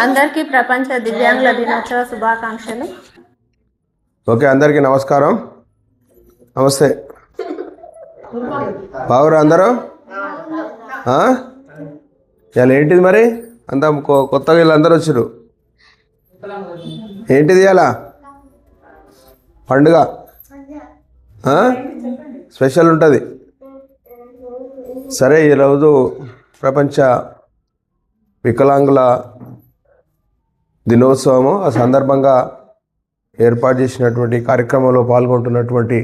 అందరికీ ప్రపంచ దివ్యాంగుల దినోత్సవ శుభాకాంక్షలు. ఓకే అందరికీ నమస్కారం. నమస్తే. బాగురా అందరూ? ఇవాళ ఏంటిది మరి? అంత కొ- కొత్తగా వీళ్ళందరూ వచ్చారు ఏంటిది ఇవాళ? పండుగ. స్పెషల్ ఉంటుంది. సరే ఈరోజు ప్రపంచ వికలాంగుల దినోత్సవము. ఆ సందర్భంగా ఏర్పాటు చేసినటువంటి కార్యక్రమంలో పాల్గొంటున్నటువంటి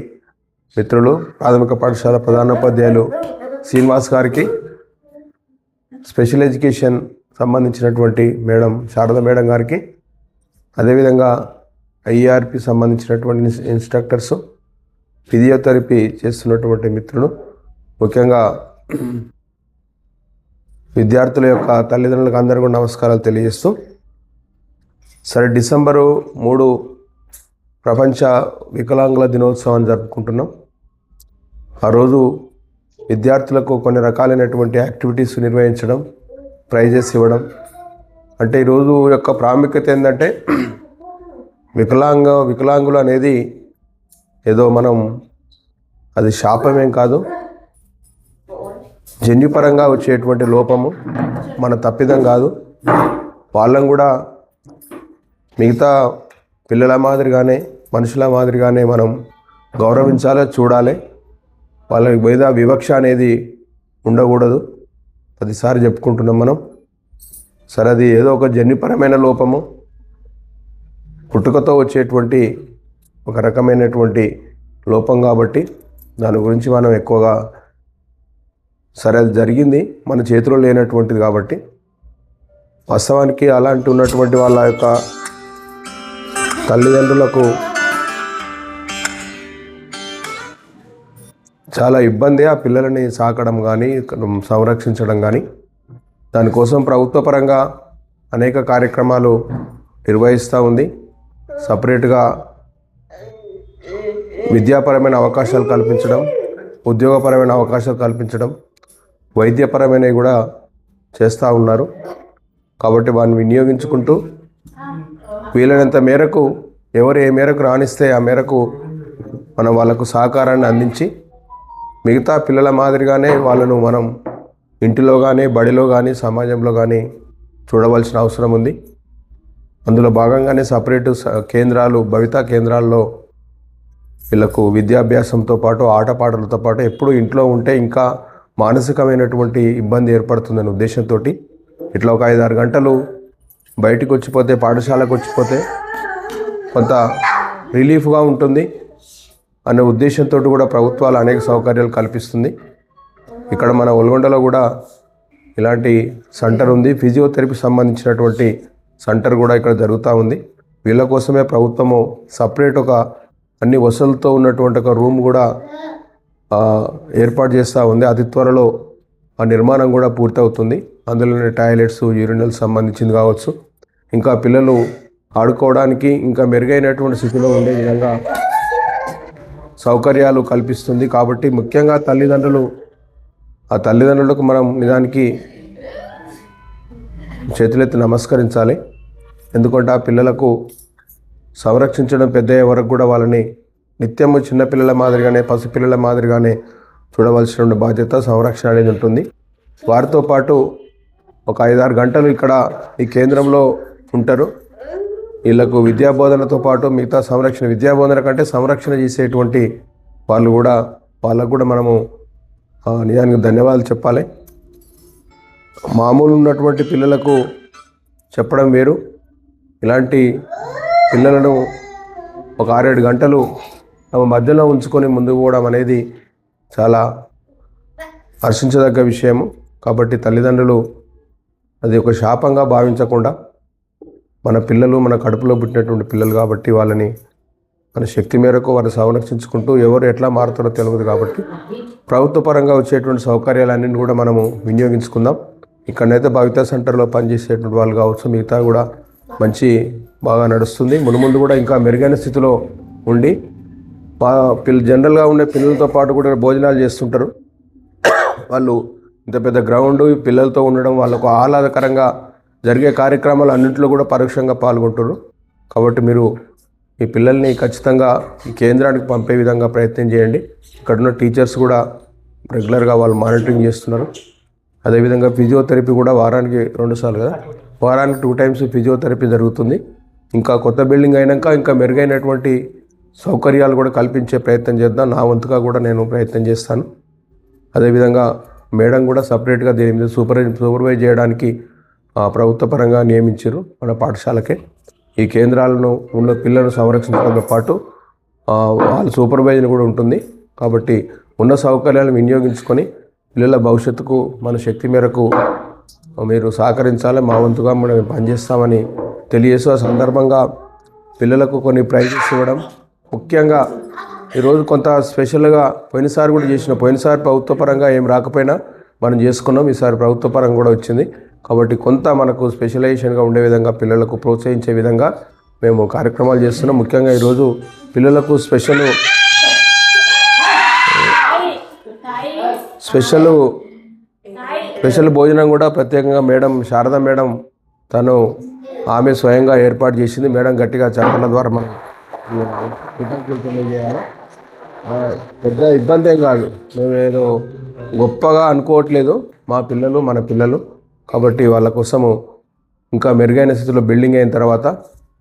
మిత్రులు ప్రాథమిక పాఠశాల ప్రధానోపాధ్యాయులు శ్రీనివాస్ గారికి స్పెషల్ ఎడ్యుకేషన్ సంబంధించినటువంటి మేడం శారద మేడం గారికి అదేవిధంగా ఐఆర్పి సంబంధించినటువంటి ఇన్స్ట్రక్టర్స్ ఫిజియోథెరపీ చేస్తున్నటువంటి మిత్రులు ముఖ్యంగా విద్యార్థుల యొక్క తల్లిదండ్రులకు అందరికీ నమస్కారాలు తెలియజేస్తూ సరే డిసెంబరు మూడు ప్రపంచ వికలాంగుల దినోత్సవాన్ని జరుపుకుంటున్నాం. ఆ రోజు విద్యార్థులకు కొన్ని రకాలైనటువంటి యాక్టివిటీస్ నిర్వహించడం ప్రైజెస్ ఇవ్వడం. అంటే ఈరోజు యొక్క ప్రాముఖ్యత ఏంటంటే వికలాంగ వికలాంగులు అనేది ఏదో మనం అది శాపమేం కాదు. జన్యుపరంగా వచ్చేటువంటి లోపము మన తప్పిదం కాదు. వాళ్ళని కూడా మిగతా పిల్లల మాదిరిగానే మనుషుల మాదిరిగానే మనం గౌరవించాలి చూడాలి. వాళ్ళ మీద వివక్ష అనేది ఉండకూడదు. పదిసారి చెప్పుకుంటున్నాం మనం. సరే అది ఏదో ఒక జన్యుపరమైన లోపము. పుట్టుకతో వచ్చేటువంటి ఒక రకమైనటువంటి లోపం కాబట్టి దాని గురించి మనం ఎక్కువగా సరే అది జరిగింది. మన చేతిలో లేనటువంటిది కాబట్టి వాస్తవానికి అలాంటి ఉన్నటువంటి వాళ్ళ యొక్క తల్లిదండ్రులకు చాలా ఇబ్బంది ఆ పిల్లలని సాకడం కానీ సంరక్షించడం కానీ దానికోసం ప్రభుత్వ పరంగా అనేక కార్యక్రమాలు నిర్వహిస్తూ ఉంది. సపరేట్గా విద్యాపరమైన అవకాశాలు కల్పించడం ఉద్యోగపరమైన అవకాశాలు కల్పించడం వైద్యపరమైనవి కూడా చేస్తూ ఉన్నారు. కాబట్టి వారిని వినియోగించుకుంటూ వీలైనంత మేరకు ఎవరు ఏ మేరకు రాణిస్తే ఆ మేరకు మనం వాళ్ళకు సహకారాన్ని అందించి మిగతా పిల్లల మాదిరిగానే వాళ్ళను మనం ఇంటిలో కానీ బడిలో కానీ సమాజంలో కానీ చూడవలసిన అవసరం ఉంది. అందులో భాగంగానే సపరేటు కేంద్రాలు భవితా కేంద్రాల్లో వీళ్ళకు విద్యాభ్యాసంతో పాటు ఆటపాటలతో పాటు ఎప్పుడు ఇంట్లో ఉంటే ఇంకా మానసికమైనటువంటి ఇబ్బంది ఏర్పడుతుందనే ఉద్దేశంతో ఇట్లా ఒక ఐదు ఆరు గంటలు బయటికి వచ్చిపోతే పాఠశాలకు వచ్చిపోతే కొంత రిలీఫ్గా ఉంటుంది అనే ఉద్దేశంతో కూడా ప్రభుత్వాలు అనేక సౌకర్యాలు కల్పిస్తుంది. ఇక్కడ మన ఒల్గొండలో కూడా ఇలాంటి సెంటర్ ఉంది. ఫిజియోథెరపీ సంబంధించినటువంటి సెంటర్ కూడా ఇక్కడ జరుగుతూ ఉంది. వీళ్ళ కోసమే ప్రభుత్వము సపరేట్ ఒక అన్ని వసతులతో ఉన్నటువంటి ఒక రూమ్ కూడా ఏర్పాటు చేస్తూ ఉంది. అతి త్వరలో ఆ నిర్మాణం కూడా పూర్తవుతుంది. అందులోనే టాయిలెట్స్ యూరినల్ సంబంధించింది కావచ్చు. ఇంకా పిల్లలు ఆడుకోవడానికి ఇంకా మెరుగైనటువంటి స్థితిలో ఉండే విధంగా సౌకర్యాలు కల్పిస్తుంది. కాబట్టి ముఖ్యంగా తల్లిదండ్రులు ఆ తల్లిదండ్రులకు మనం నిజానికి చేతులెత్తి నమస్కరించాలి. ఎందుకంటే ఆ పిల్లలకు సంరక్షించడం పెద్దయ్యే వరకు కూడా వాళ్ళని నిత్యము చిన్నపిల్లల మాదిరిగానే పసిపిల్లల మాదిరిగానే చూడవలసిన బాధ్యత సంరక్షణ అనేది ఉంటుంది. వారితో పాటు ఒక ఐదారు గంటలు ఇక్కడ ఈ కేంద్రంలో ఉంటారు. వీళ్ళకు విద్యాబోధనతో పాటు మిగతా సంరక్షణ విద్యాబోధన కంటే సంరక్షణ చేసేటువంటి వాళ్ళు కూడా వాళ్ళకు కూడా మనము నిజానికి ధన్యవాదాలు చెప్పాలి. మామూలు ఉన్నటువంటి పిల్లలకు చెప్పడం వేరు. ఇలాంటి పిల్లలను ఒక ఆరేడు గంటలు తమ మధ్యలో ఉంచుకొని ముందుకు పోవడం అనేది చాలా హర్షించదగ్గ విషయము. కాబట్టి తల్లిదండ్రులు అది ఒక శాపంగా భావించకుండా మన పిల్లలు మన కడుపులో పుట్టినటువంటి పిల్లలు కాబట్టి వాళ్ళని మన శక్తి మేరకు వారిని సంరక్షించుకుంటూ ఎవరు ఎట్లా మారుతారో తెలియదు కాబట్టి ప్రభుత్వ పరంగా వచ్చేటువంటి సౌకర్యాలన్నింటినీ కూడా మనము వినియోగించుకుందాం. ఇక్కడనైతే భవితా సెంటర్లో పనిచేసేటువంటి వాళ్ళు కావచ్చు మిగతా కూడా మంచి బాగా నడుస్తుంది. మునుముందు కూడా ఇంకా మెరుగైన స్థితిలో ఉండి మా పిల్ల జనరల్గా ఉండే పిల్లలతో పాటు కూడా భోజనాలు చేస్తుంటారు. వాళ్ళు ఇంత పెద్ద గ్రౌండ్ పిల్లలతో ఉండడం వాళ్ళకు ఆహ్లాదకరంగా జరిగే కార్యక్రమాలు అన్నింటిలో కూడా పరోక్షంగా పాల్గొంటున్నారు కాబట్టి మీరు మీ పిల్లల్ని ఖచ్చితంగా ఈ కేంద్రానికి పంపే విధంగా ప్రయత్నం చేయండి. ఇక్కడ ఉన్న టీచర్స్ కూడా రెగ్యులర్గా వాళ్ళు మానిటరింగ్ చేస్తున్నారు. అదేవిధంగా ఫిజియోథెరపీ కూడా వారానికి రెండుసార్లు కదా? వారానికి టూ టైమ్స్ ఫిజియోథెరపీ జరుగుతుంది. ఇంకా కొత్త బిల్డింగ్ అయినాక ఇంకా మెరుగైనటువంటి సౌకర్యాలు కూడా కల్పించే ప్రయత్నం చేద్దాం. నా వంతుగా కూడా నేను ప్రయత్నం చేస్తాను. అదేవిధంగా మేడం కూడా సపరేట్గా దీని మీద సూపర్ సూపర్వైజ్ చేయడానికి ప్రభుత్వ పరంగా నియమించారు మన పాఠశాలకే. ఈ కేంద్రాలను ఉన్న పిల్లలను సంరక్షించడంతో పాటు వాళ్ళ సూపర్వైజర్ కూడా ఉంటుంది. కాబట్టి ఉన్న సౌకర్యాలను వినియోగించుకొని పిల్లల భవిష్యత్తుకు మన శక్తి మేరకు మీరు సహకరించాలి మా వంతుగా మనం పనిచేస్తామని తెలియజేస్తూ ఆ సందర్భంగా పిల్లలకు కొన్ని ప్రైజెస్ ఇవ్వడం ముఖ్యంగా ఈరోజు కొంత స్పెషల్గా పోయినసారి కూడా చేసిన పోయినసారి ప్రభుత్వ పరంగా ఏం రాకపోయినా మనం చేసుకున్నాం. ఈసారి ప్రభుత్వ పరంగా కూడా వచ్చింది. కాబట్టి కొంత మనకు స్పెషలైజేషన్గా ఉండే విధంగా పిల్లలకు ప్రోత్సహించే విధంగా మేము కార్యక్రమాలు చేస్తున్నాం. ముఖ్యంగా ఈరోజు పిల్లలకు స్పెషల్ స్పెషల్ స్పెషల్ భోజనం కూడా ప్రత్యేకంగా మేడం శారద మేడం తను ఆమె స్వయంగా ఏర్పాటు చేసింది. మేడం గట్టిగా చెప్పడం ద్వారా మనం తెలియజేయాలి. పెద్ద ఇబ్బంది ఏం కాదు. మేము ఏదో గొప్పగా అనుకోవట్లేదు మా పిల్లలు మన పిల్లలు. కాబట్టి వాళ్ళ కోసము ఇంకా మెరుగైన స్థితిలో బిల్డింగ్ అయిన తర్వాత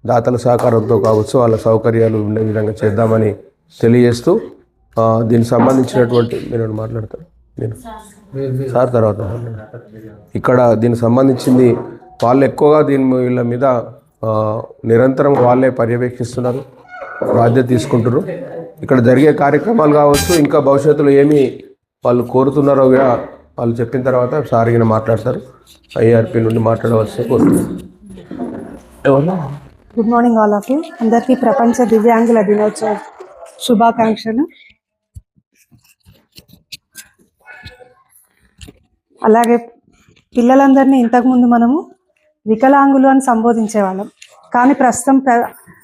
దాతల సహకారంతో కావచ్చు వాళ్ళ సౌకర్యాలు ఉండే విధంగా చేద్దామని తెలియజేస్తూ దీనికి సంబంధించినటువంటి మీరు మాట్లాడతారు? నేను సార్ తర్వాత ఇక్కడ దీనికి సంబంధించింది వాళ్ళు ఎక్కువగా దీని వీళ్ళ మీద నిరంతరం వాళ్ళే పర్యవేక్షిస్తున్నారు బాధ్యత తీసుకుంటున్నారు. ఇక్కడ జరిగే కార్యక్రమాలు కావచ్చు ఇంకా భవిష్యత్తులో ఏమి వాళ్ళు కోరుతున్నారో కూడా వాళ్ళు చెప్పిన తర్వాత సారిగిన మాట్లాడతారు. ఐఆర్పి నుండి మాట్లాడవలసి కోరుతున్నారు good morning all of you అందరికీ ప్రపంచ దివ్యాంగుల దినోత్సవ శుభాకాంక్షలు. అలాగే పిల్లలందరినీ ఇంతకుముందు మనము వికలాంగులు అని సంబోధించేవాళ్ళం. కానీ ప్రస్తుతం ప్ర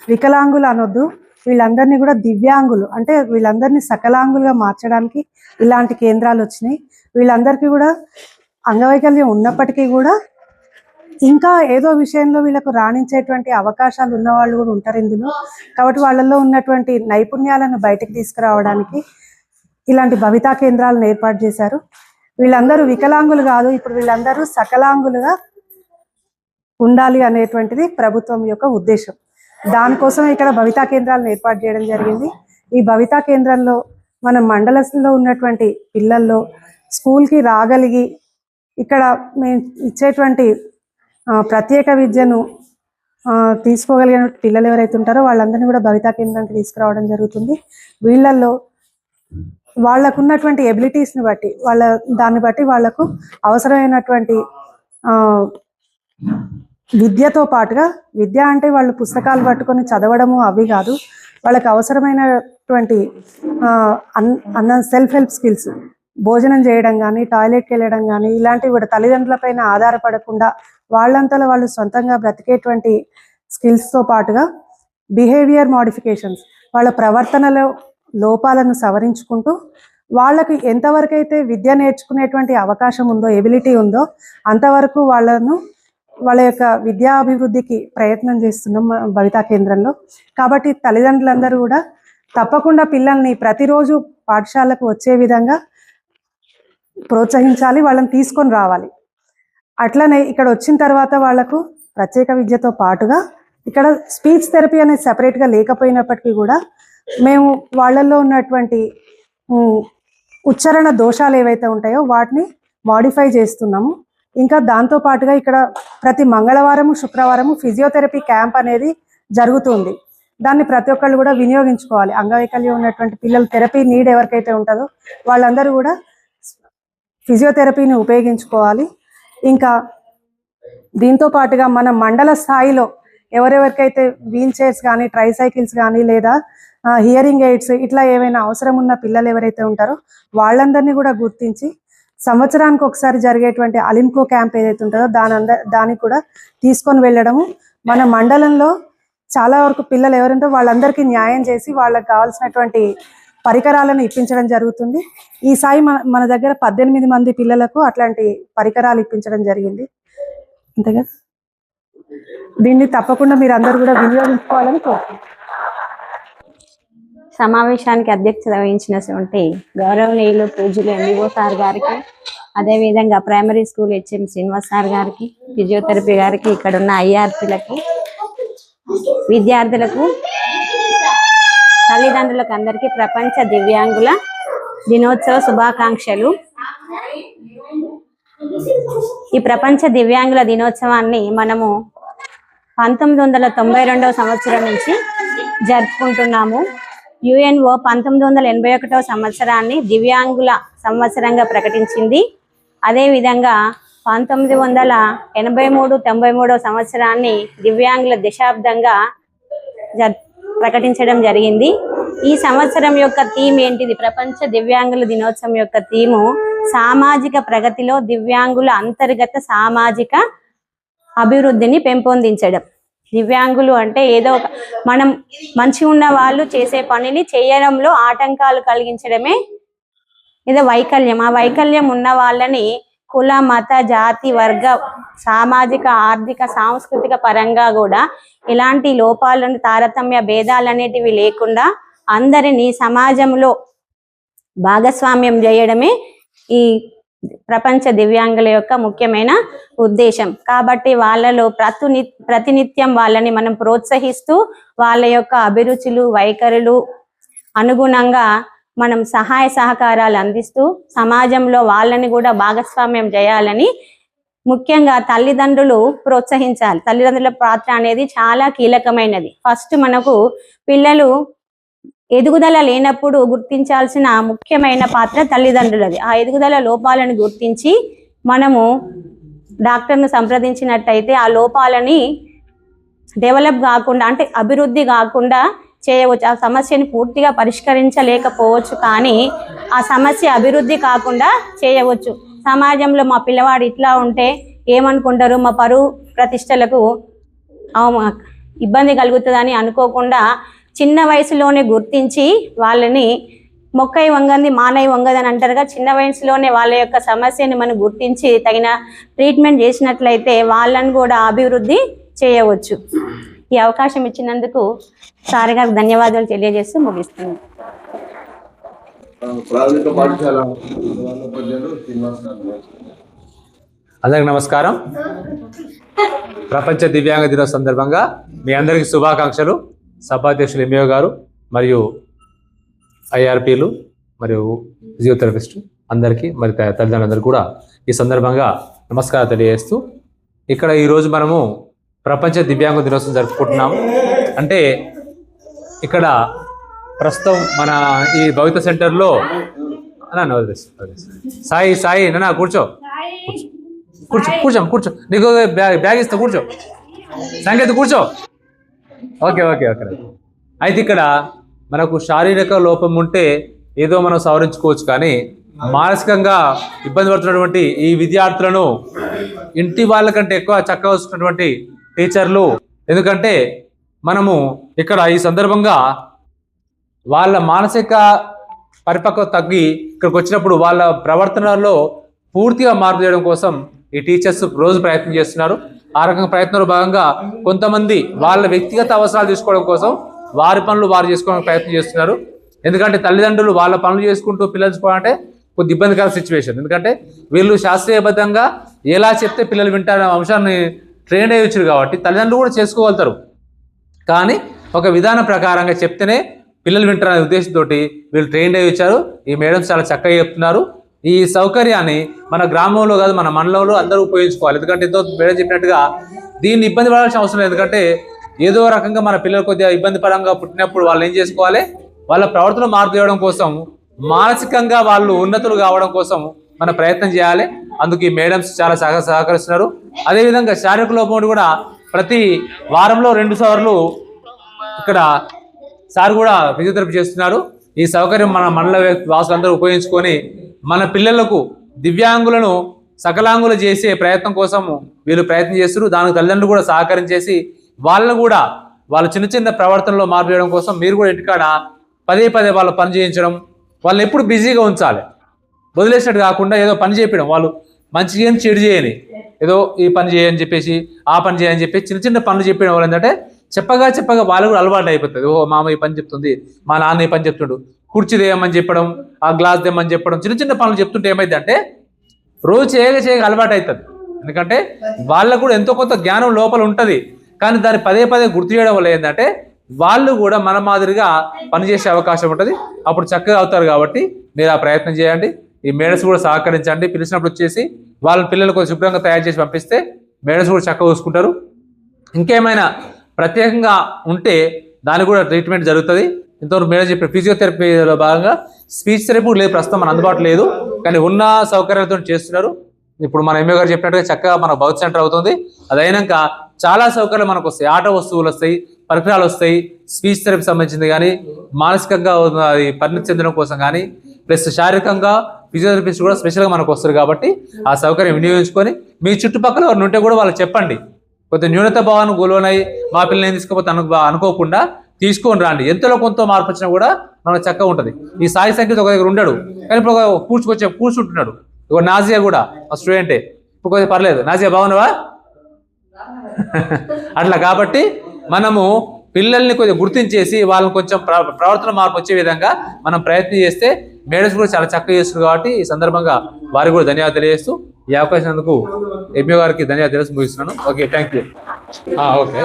వికలాంగులు అనొద్దు. వీళ్ళందరినీ కూడా దివ్యాంగులు అంటే వీళ్ళందరినీ సకలాంగులుగా మార్చడానికి ఇలాంటి కేంద్రాలు వచ్చినాయి. వీళ్ళందరికీ కూడా అంగవైకల్యం ఉన్నప్పటికీ కూడా ఇంకా ఏదో విషయంలో వీళ్ళకు రాణించేటువంటి అవకాశాలు ఉన్న వాళ్ళు కూడా ఉంటారు ఇందులో. కాబట్టి వాళ్ళల్లో ఉన్నటువంటి నైపుణ్యాలను బయటకు తీసుకురావడానికి ఇలాంటి భవితా కేంద్రాలను ఏర్పాటు చేశారు. వీళ్ళందరూ వికలాంగులు కాదు ఇప్పుడు వీళ్ళందరూ సకలాంగులుగా ఉండాలి అనేటువంటిది ప్రభుత్వం యొక్క ఉద్దేశం. దానికోసం ఇక్కడ భవితా కేంద్రాలను ఏర్పాటు చేయడం జరిగింది. ఈ భవితా కేంద్రంలో మన మండలంలో ఉన్నటువంటి పిల్లల్లో స్కూల్కి రాగలిగి ఇక్కడ మేము ఇచ్చేటువంటి ప్రత్యేక విద్యను తీసుకోగలిగిన పిల్లలు ఎవరైతే ఉంటారో వాళ్ళందరినీ కూడా భవితా కేంద్రానికి తీసుకురావడం జరుగుతుంది. వీళ్ళల్లో వాళ్ళకు ఉన్నటువంటి ఎబిలిటీస్ని బట్టి వాళ్ళ దాన్ని బట్టి వాళ్ళకు అవసరమైనటువంటి విద్యతో పాటుగా విద్య అంటే వాళ్ళు పుస్తకాలు పట్టుకొని చదవడము అవి కాదు. వాళ్ళకి అవసరమైనటువంటి అన్ అన్న సెల్ఫ్ హెల్ప్ స్కిల్స్ భోజనం చేయడం కానీ టాయిలెట్కి వెళ్ళడం కానీ ఇలాంటివి కూడా తల్లిదండ్రులపైన ఆధారపడకుండా వాళ్ళంతలో వాళ్ళు సొంతంగా బ్రతికేటువంటి స్కిల్స్తో పాటుగా బిహేవియర్ మోడిఫికేషన్స్ వాళ్ళ ప్రవర్తనలో లోపాలను సవరించుకుంటూ వాళ్ళకి ఎంతవరకు అయితే విద్య నేర్చుకునేటువంటి అవకాశం ఉందో ఎబిలిటీ ఉందో అంతవరకు వాళ్ళను వాళ్ళ యొక్క విద్యాభివృద్ధికి ప్రయత్నం చేస్తున్నాం మా భవితా కేంద్రంలో. కాబట్టి తల్లిదండ్రులందరూ కూడా తప్పకుండా పిల్లల్ని ప్రతిరోజు పాఠశాలకు వచ్చే విధంగా ప్రోత్సహించాలి వాళ్ళని తీసుకొని రావాలి. అట్లనే ఇక్కడ వచ్చిన తర్వాత వాళ్ళకు ప్రత్యేక విద్యతో పాటుగా ఇక్కడ స్పీచ్ థెరపీ అనేది సెపరేట్గా లేకపోయినప్పటికీ కూడా మేము వాళ్ళల్లో ఉన్నటువంటి ఉచ్చారణ దోషాలు ఏవైతే ఉంటాయో వాటిని మాడిఫై చేస్తున్నాము. ఇంకా దాంతో పాటుగా ఇక్కడ ప్రతి మంగళవారము శుక్రవారము ఫిజియోథెరపీ క్యాంప్ అనేది జరుగుతుంది. దాన్ని ప్రతి ఒక్కళ్ళు కూడా వినియోగించుకోవాలి. అంగవైకల్యం ఉన్నటువంటి పిల్లలు థెరపీ నీడ్ ఎవరికైతే ఉంటుందో వాళ్ళందరూ కూడా ఫిజియోథెరపీని ఉపయోగించుకోవాలి. ఇంకా దీంతో పాటుగా మన మండల స్థాయిలో ఎవరెవరికైతే వీల్ చైర్స్ కానీ ట్రైసైకిల్స్ కానీ లేదా హియరింగ్ ఎయిడ్స్ ఇట్లా ఏవైనా అవసరం ఉన్న పిల్లలు ఎవరైతే ఉంటారో వాళ్ళందరినీ కూడా గుర్తించి సంవత్సరానికి ఒకసారి జరిగేటువంటి అలింకో క్యాంప్ ఏదైతే ఉంటుందో దాని అంద దానికి కూడా తీసుకొని వెళ్ళడము. మన మండలంలో చాలా వరకు పిల్లలు ఎవరుంటే వాళ్ళందరికీ న్యాయం చేసి వాళ్ళకి కావాల్సినటువంటి పరికరాలను ఇప్పించడం జరుగుతుంది. ఈ సాయి మన మన దగ్గర పద్దెనిమిది మంది పిల్లలకు అట్లాంటి పరికరాలు ఇప్పించడం జరిగింది. అంతేగా దీన్ని తప్పకుండా మీరు అందరూ కూడా వినియోగించుకోవాలని కోరుకుంటున్నాను సమావేశానికి అధ్యక్షత వహించినటువంటి గౌరవనీయులు పూజలు ఎంబీఓ సార్ గారికి అదేవిధంగా primary school HM Srinivas sir గారికి ఫిజియోథెరపీ గారికి ఇక్కడ ఉన్న ఐఆర్పీలకు విద్యార్థులకు తల్లిదండ్రులకు అందరికీ ప్రపంచ దివ్యాంగుల దినోత్సవ శుభాకాంక్షలు. ఈ ప్రపంచ దివ్యాంగుల దినోత్సవాన్ని మనము పంతొమ్మిది వందల తొంభై రెండవ సంవత్సరం నుంచి జరుపుకుంటున్నాము. యుఎన్ఓ పంతొమ్మిది వందల ఎనభై ఒకటవ సంవత్సరాన్ని దివ్యాంగుల సంవత్సరంగా ప్రకటించింది. అదేవిధంగా పంతొమ్మిది వందల ఎనభై మూడు తొంభై మూడో సంవత్సరాన్ని దివ్యాంగుల దశాబ్దంగా ప్రకటించడం జరిగింది. ఈ సంవత్సరం యొక్క థీమ్ ఏంటిది? ప్రపంచ దివ్యాంగుల దినోత్సవం యొక్క థీము సామాజిక ప్రగతిలో దివ్యాంగుల అంతర్గత సామాజిక అభివృద్ధిని పెంపొందించడం. దివ్యాంగులు అంటే ఏదో ఒక మనం మంచిగా ఉన్న వాళ్ళు చేసే పనిని చేయడంలో ఆటంకాలు కలిగించడమే ఏదో వైకల్యం. ఆ వైకల్యం ఉన్న వాళ్ళని కుల మత జాతి వర్గ సామాజిక ఆర్థిక సాంస్కృతిక పరంగా కూడా ఎలాంటి లోపాలను తారతమ్య భేదాలు అనేటివి లేకుండా అందరినీ సమాజంలో భాగస్వామ్యం చేయడమే ఈ ప్రపంచ దివ్యాంగుల యొక్క ముఖ్యమైన ఉద్దేశం. కాబట్టి వాళ్ళలో ప్రతిని ప్రతినిత్యం వాళ్ళని మనం ప్రోత్సహిస్తూ వాళ్ళ యొక్క అభిరుచులు వైఖరులు అనుగుణంగా మనం సహాయ సహకారాలు అందిస్తూ సమాజంలో వాళ్ళని కూడా భాగస్వామ్యం చేయాలని ముఖ్యంగా తల్లిదండ్రులు ప్రోత్సహించాలి. తల్లిదండ్రుల పాత్ర అనేది చాలా కీలకమైనది. ఫస్ట్ మనకు పిల్లలు ఎదుగుదల లేనప్పుడు గుర్తించాల్సిన ముఖ్యమైన పాత్ర తల్లిదండ్రులది. ఆ ఎదుగుదల లోపాలను గుర్తించి మనము డాక్టర్ను సంప్రదించినట్టయితే ఆ లోపాలని డెవలప్ కాకుండా అంటే అభివృద్ధి కాకుండా చేయవచ్చు. ఆ సమస్యని పూర్తిగా పరిష్కరించలేకపోవచ్చు కానీ ఆ సమస్య అభివృద్ధి కాకుండా చేయవచ్చు. సమాజంలో మా పిల్లవాడు ఇట్లా ఉంటే ఏమనుకుంటారు? మా పరువు ప్రతిష్టలకు ఇబ్బంది కలుగుతుందని అనుకోకుండా చిన్న వయసులోనే గుర్తించి వాళ్ళని మొక్కై వంగంది మానై వంగది అని అంటారుగా. చిన్న వయసులోనే వాళ్ళ యొక్క సమస్యని మనం గుర్తించి తగిన ట్రీట్మెంట్ చేసినట్లయితే వాళ్ళని కూడా అభివృద్ధి చేయవచ్చు. ఈ అవకాశం ఇచ్చినందుకు సార్ గారికి ధన్యవాదాలు తెలియజేస్తూ ముగిస్తున్నాను. ప్రాథమిక పాఠశాల ప్రధానోపాధ్యాయులు శ్రీనివాస్ గారు. అందరికి నమస్కారం. ప్రపంచ దివ్యాంగ దినోత్సవం సందర్భంగా మీ అందరికీ శుభాకాంక్షలు. సభాధ్యక్షులు ఎంఏ గారు మరియు ఐఆర్పీలు మరియు ఫిజియోథెరపిస్ట్ అందరికీ మరి త- తల్లిదండ్రులందరికీ కూడా ఈ సందర్భంగా నమస్కారం తెలియజేస్తూ ఇక్కడ ఈరోజు మనము ప్రపంచ దివ్యాంగ దినోత్సవం జరుపుకుంటున్నాము. అంటే ఇక్కడ ప్రస్తుతం మన ఈ భవిత సెంటర్లో. సాయి సాయి నాన్న కూర్చో. కూర్చో కూర్చో కూర్చో. నీకు బ్యాగ్ బ్యాగ్ ఇస్తా కూర్చో. సంగీత కూర్చో. Okay okay okay. అయితే ఇక్కడ మనకు శారీరక లోపం ఉంటే ఏదో మనం సవరించుకోవచ్చు కానీ మానసికంగా ఇబ్బంది పడుతున్నటువంటి ఈ విద్యార్థులను ఇంటి వాళ్ళకంటే ఎక్కువ చక్కగా వస్తున్నటువంటి టీచర్లు. ఎందుకంటే మనము ఇక్కడ ఈ సందర్భంగా వాళ్ళ మానసిక పరిపక్వత తగ్గి ఇక్కడికి వచ్చినప్పుడు వాళ్ళ ప్రవర్తనలో పూర్తిగా మార్పు చేయడం కోసం ఈ టీచర్స్ రోజు ప్రయత్నం చేస్తున్నారు. ఆ రకంగా ప్రయత్నంలో భాగంగా కొంతమంది వాళ్ళ వ్యక్తిగత అవసరాలు తీసుకోవడం కోసం వారి పనులు వారు చేసుకోవడానికి ప్రయత్నం చేస్తున్నారు. ఎందుకంటే తల్లిదండ్రులు వాళ్ళ పనులు చేసుకుంటూ పిల్లలు చూసుకోవాలంటే కొద్ది ఇబ్బందికర సిచ్యువేషన్ ఎందుకంటే వీళ్ళు శాస్త్రీయబద్ధంగా ఎలా చెప్తే పిల్లలు వింటారనే అంశాన్ని ట్రైన్ అయ్యొచ్చారు కాబట్టి తల్లిదండ్రులు కూడా చేసుకోగలుగుతారు. కానీ ఒక విధానం ప్రకారంగా చెప్తేనే పిల్లలు వింటారనే ఉద్దేశంతో వీళ్ళు ట్రైన్ అయ్యి వచ్చారు. ఈ మేడం చాలా చక్కగా చెప్తున్నారు. ఈ సౌకర్యాన్ని మన గ్రామంలో కాదు మన మండలంలో అందరూ ఉపయోగించుకోవాలి. ఎందుకంటే ఎంతో మేడం చెప్పినట్టుగా దీన్ని ఇబ్బంది పడాల్సిన అవసరం లేదు. ఎందుకంటే ఏదో రకంగా మన పిల్లలు కొద్దిగా ఇబ్బంది పరంగా పుట్టినప్పుడు వాళ్ళు ఏం చేసుకోవాలి? వాళ్ళ ప్రవర్తన మార్పు చేయడం కోసం మానసికంగా వాళ్ళు ఉన్నతులు కావడం కోసం మన ప్రయత్నం చేయాలి. అందుకు ఈ మేడమ్స్ చాలా సహ సహకరిస్తున్నారు. అదేవిధంగా శారీరక లోపం కూడా ప్రతి వారంలో రెండు సార్లు ఇక్కడ సార్ కూడా ఫిజియోథెరపీ చేస్తున్నారు. ఈ సౌకర్యం మన మండల వాసులందరూ ఉపయోగించుకొని మన పిల్లలకు దివ్యాంగులను సకలాంగులు చేసే ప్రయత్నం కోసం వీళ్ళు ప్రయత్నం చేస్తున్నారు. దానికి తల్లిదండ్రులు కూడా సహకరించేసి వాళ్ళను కూడా వాళ్ళ చిన్న చిన్న ప్రవర్తనలో మార్పు చేయడం కోసం మీరు కూడా ఇంటికాడ పదే పదే వాళ్ళు పని చేయించడం వాళ్ళని ఎప్పుడు బిజీగా ఉంచాలి. వదిలేసినట్టు కాకుండా ఏదో పని చేయడం వాళ్ళు మంచి చేయని చెడు చేయని. ఏదో ఈ పని చేయని చెప్పేసి ఆ పని చేయని చెప్పేసి చిన్న చిన్న పనులు చెప్పిన వాళ్ళు ఏంటంటే చెప్పగా చెప్పగా వాళ్ళు కూడా అలవాటు అయిపోతుంది. ఓ మామ ఈ పని చెప్తుంది మా నాన్న ఈ పని చెప్తుండు. కుర్చీ దేయమని చెప్పడం ఆ గ్లాస్ దేమని చెప్పడం చిన్న చిన్న పనులు చెప్తుంటే ఏమైంది అంటే రోజు చేయగా చేయగా అలవాటు అవుతుంది ఎందుకంటే వాళ్ళకు కూడా ఎంతో కొంత జ్ఞానం లోపల ఉంటుంది. కానీ దాన్ని పదే పదే గుర్తు చేయడం వల్ల ఏంటంటే వాళ్ళు కూడా మన మాదిరిగా పనిచేసే అవకాశం ఉంటుంది. అప్పుడు చక్కగా అవుతారు కాబట్టి మీరు ఆ ప్రయత్నం చేయండి. ఈ మేడస్ కూడా సహకరించండి. పిలిచినప్పుడు వచ్చేసి వాళ్ళ పిల్లలు కొంచెం శుభ్రంగా తయారు చేసి పంపిస్తే మేడస్ కూడా చక్కగా చూసుకుంటారు. ఇంకేమైనా ప్రత్యేకంగా ఉంటే దానికి కూడా ట్రీట్మెంట్ జరుగుతుంది. ఇంతవరకు మేడం చెప్పిన ఫిజియోథెరపీలో భాగంగా స్పీచ్ థెరపీ లేదు ప్రస్తుతం మన అందుబాటులో లేదు. కానీ ఉన్న సౌకర్యాలతో చేస్తున్నారు. ఇప్పుడు మన ఎంఏ గారు చెప్పినట్టుగా చక్కగా మన బౌత్ సెంటర్ అవుతుంది. అది అయినాక చాలా సౌకర్యాలు మనకు వస్తాయి. ఆట వస్తువులు వస్తాయి పరికరాలు వస్తాయి. స్పీచ్ థెరపీ సంబంధించింది కానీ మానసికంగా అది పరిణతి చెందడం కోసం కానీ ప్లస్ శారీరకంగా ఫిజియోథెరపిస్ట్ కూడా స్పెషల్గా మనకు వస్తారు కాబట్టి ఆ సౌకర్యం వినియోగించుకొని మీ చుట్టుపక్కల ఎవరిని ఉంటే కూడా వాళ్ళు చెప్పండి. కొద్దిగా న్యూనత భావాన్ని గులోనై మా పిల్లల్ని తీసుకుపోతే అను అనుకోకుండా తీసుకొని రండి. ఎంతలో కొంత మార్పు వచ్చినా కూడా మనకు చక్కగా ఉంటుంది. ఈ సాయి సంకేత్ ఒక దగ్గర ఉండడు. కానీ ఇప్పుడు ఒక కూర్చుకొచ్చే కూర్చుంటున్నాడు ఇక నాజియా కూడా ఆ స్టూడెంటే ఇప్పుడు పర్లేదు. నాజియా బాగున్నావా? అట్లా కాబట్టి మనము పిల్లల్ని కొద్దిగా గుర్తించేసి వాళ్ళని కొంచెం ప్రవర్తన మార్పు వచ్చే విధంగా మనం ప్రయత్నం చేస్తే మేడమ్స్ కూడా చాలా చక్కగా చేస్తున్నారు కాబట్టి ఈ సందర్భంగా వారికి కూడా ధన్యవాదాలు తెలియజేస్తూ ఈ అవకాశం అందుకు ఎంఏ గారికి ధన్యవాదాలు తెలుసు ముగిస్తున్నాను. Okay thank you okay.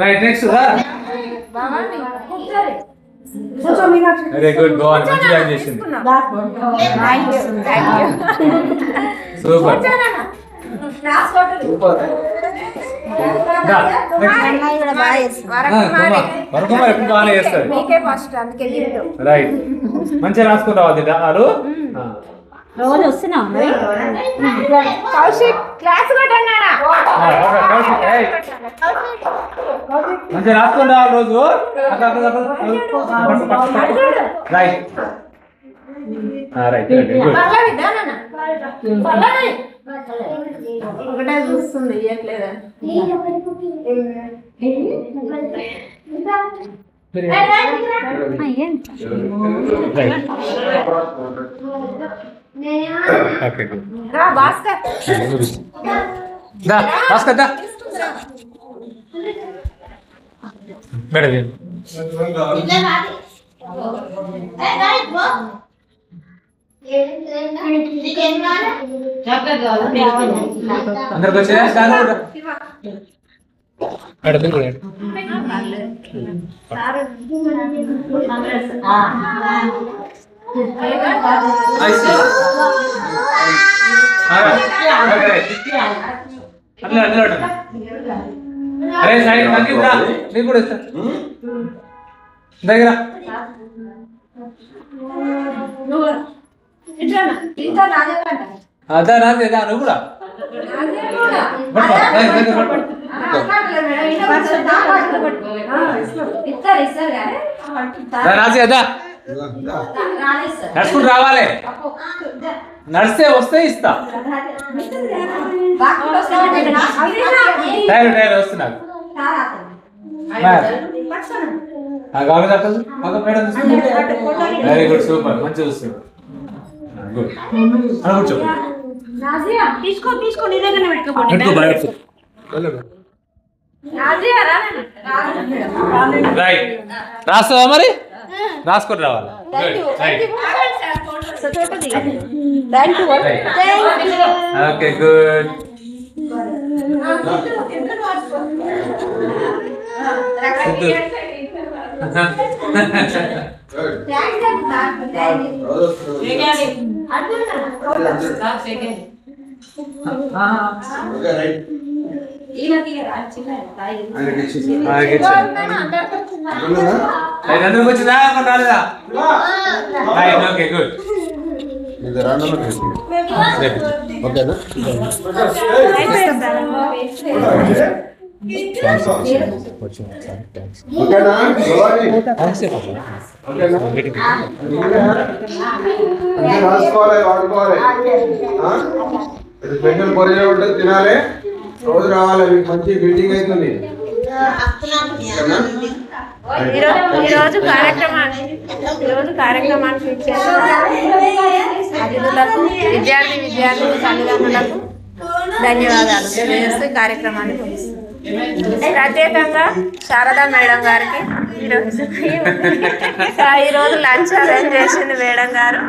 Right next Meenakshi. Very good బాగుంది మంచి జాయిన్ చేసింది. సూపర్ వరకు మరి. ఎప్పుడు బాగానే చేస్తారు రైట్ మంచిగా రాసుకుని రావాలి వాళ్ళు రోజు వస్తున్నావు మరి? మంచిగా రాసుకుని రావాలి రోజు. రైట్ రైట్ ఒకటే చూస్తుంది ఓకే రా భాస్కర్. దా భాస్కర్ దా. మేడం అందరికి వచ్చేస్తాను I అట్లా అట్లా అరే సైడ్ నాకు రా నీకు కూడా ఇస్తా. దగ్గర. అదా నాది అదా నువ్వు కూడా. దా, రాజీ అదా. నడుచుకుంటూ రావాలి. నడిస్తే వస్తే ఇస్తా. టైర్ టైర్ వస్తున్నారు వెరీ గుడ్ సూపర్ మంచి చూస్తుంది. గుడ్ అలా కూర్చో. తీసుకో నీ దగ్గర. రైట్ రాస్తావా మరి? రాసుకొని రావాలి? ఓకే గుడ్ ఐదు వందలకు వచ్చిందా? రాలేదా రైట్ ఓకే గుడ్ ఓకేనా ఓకేనా భవాని? ఓకేనా? అన్నీ రాసుకోవాలి వాడుకోవాలి? ఇది స్పెషల్ కొరియర్ ఉంటుంది తినాలి రోజు రావాలి మీకు మంచి బిల్డింగ్ అవుతుంది ఓకేనా? ఈరోజు ఈరోజు కార్యక్రమాన్ని ఈరోజు కార్యక్రమానికి ఇచ్చేసి అతిథులకు విద్యార్థి విద్యార్థులు తల్లిదండ్రులకు ధన్యవాదాలు తెలియజేస్తూ కార్యక్రమాన్ని. ప్రత్యేకంగా శారదా మేడం గారికి ఈరోజు ఈరోజు లంచ్ అరేంజ్ చేసింది మేడం గారు.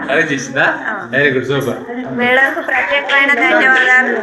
మేడంకు ప్రత్యేకమైన ధన్యవాదాలు.